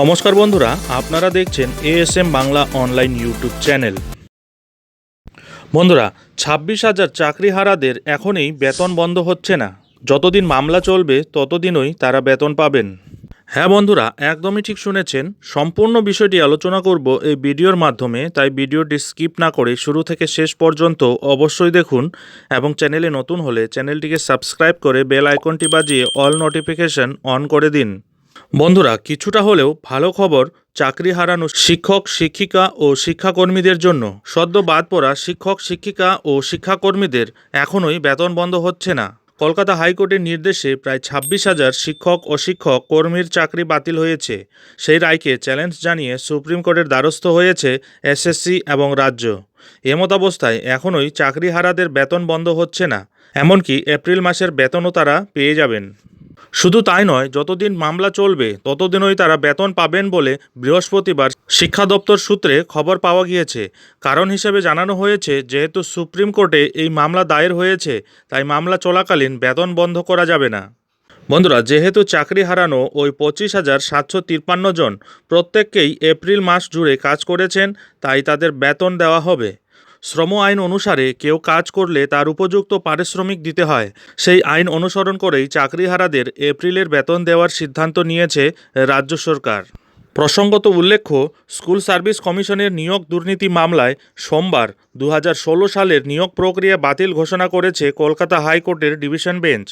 নমস্কার বন্ধুরা, আপনারা দেখছেন ASM Bangla online YouTube channel বন্ধুরা, ছাব্বিশ হাজার চাকরিহারাদের এখনই বেতন বন্ধ হচ্ছে না। যতদিন মামলা চলবে, ততদিনই তারা বেতন পাবেন। হ্যাঁ বন্ধুরা, একদমই ঠিক শুনেছেন। সম্পূর্ণ বিষয়টি আলোচনা করব এই ভিডিওর মাধ্যমে, তাই ভিডিওটি স্কিপ না করে শুরু থেকে শেষ পর্যন্ত অবশ্যই দেখুন এবং চ্যানেলে নতুন হলে চ্যানেলটিকে সাবস্ক্রাইব করে বেল আইকনটি বাজিয়ে অল নোটিফিকেশন অন করে দিন। বন্ধুরা, কিছুটা হলেও ভালো খবর চাকরি হারানো শিক্ষক, শিক্ষিকা ও শিক্ষাকর্মীদের জন্য। সদ্য বাদ পড়া শিক্ষক, শিক্ষিকা ও শিক্ষাকর্মীদের এখনই বেতন বন্ধ হচ্ছে না। কলকাতা হাইকোর্টের নির্দেশে প্রায় ছাব্বিশ হাজার শিক্ষক ও শিক্ষক কর্মীর চাকরি বাতিল হয়েছে। সেই রায়কে চ্যালেঞ্জ জানিয়ে সুপ্রিম কোর্টের দ্বারস্থ হয়েছে এসএসসি এবং রাজ্য। এমতাবস্থায় এখনই চাকরিহারাদের বেতন বন্ধ হচ্ছে না, এমনকি এপ্রিল মাসের বেতনও তারা পেয়ে যাবেন। শুধু তাই নয়, যতদিন মামলা চলবে, ততদিনই তারা বেতন পাবেন বলে বৃহস্পতিবার শিক্ষা দপ্তর সূত্রে খবর পাওয়া গিয়েছে। কারণ হিসেবে জানানো হয়েছে, যেহেতু সুপ্রিম কোর্টে এই মামলা দায়ের হয়েছে, তাই মামলা চলাকালীন বেতন বন্ধ করা যাবে না। বন্ধুরা, যেহেতু চাকরি হারানো ওই পঁচিশ হাজার সাতশো তিপ্পান্ন জন, প্রত্যেককেই এপ্রিল মাস জুড়ে কাজ করেছেন, তাই তাদের বেতন দেওয়া হবে। শ্রম আইন অনুসারে কেউ কাজ করলে তার উপযুক্ত পারিশ্রমিক দিতে হয়। সেই আইন অনুসরণ করেই চাকরিহারাদের এপ্রিলের বেতন দেওয়ার সিদ্ধান্ত নিয়েছে রাজ্য সরকার। প্রসঙ্গত উল্লেখ্য, স্কুল সার্ভিস কমিশনের নিয়োগ দুর্নীতি মামলায় সোমবার দু হাজার ষোলো সালের নিয়োগ প্রক্রিয়া বাতিল ঘোষণা করেছে কলকাতা হাইকোর্টের ডিভিশন বেঞ্চ।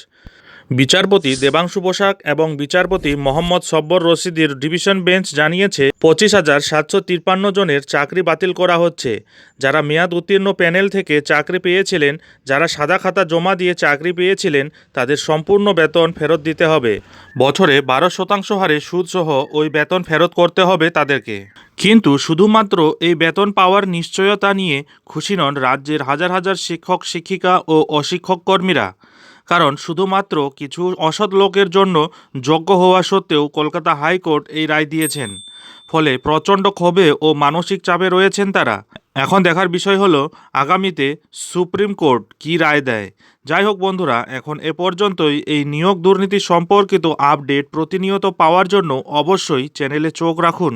বিচারপতি দেবাংশু পোশাক এবং বিচারপতি মোহাম্মদ সব্বর রশিদির ডিভিশন বেঞ্চ জানিয়েছে, পঁচিশ হাজার সাতশো তিপ্পান্ন জনের চাকরি বাতিল করা হচ্ছে। যারা মেয়াদ উত্তীর্ণ প্যানেল থেকে চাকরি পেয়েছিলেন, যারা সাদা খাতা জমা দিয়ে চাকরি পেয়েছিলেন, তাদের সম্পূর্ণ বেতন ফেরত দিতে হবে। বছরে বারো শতাংশ হারে সুদসহ ওই বেতন ফেরত করতে হবে তাদেরকে। কিন্তু শুধুমাত্র এই বেতন পাওয়ার নিশ্চয়তা নিয়ে খুশি নন রাজ্যের হাজার হাজার শিক্ষক, শিক্ষিকা ও অশিক্ষক কর্মীরা। কারণ শুধুমাত্র কিছু অসৎ লোকের জন্য যোগ্য হওয়া সত্ত্বেও কলকাতা হাইকোর্ট এই রায় দিয়েছেন। ফলে প্রচণ্ড ক্ষোভে ও মানসিক চাপে রয়েছেন তারা। এখন দেখার বিষয় হলো, আগামীতে সুপ্রিম কোর্ট কী রায় দেয়? যাই হোক বন্ধুরা, এখন এ পর্যন্তই। এই নিয়োগ দুর্নীতি সম্পর্কিত আপডেট প্রতিনিয়ত পাওয়ার জন্য অবশ্যই চ্যানেলে চোখ রাখুন।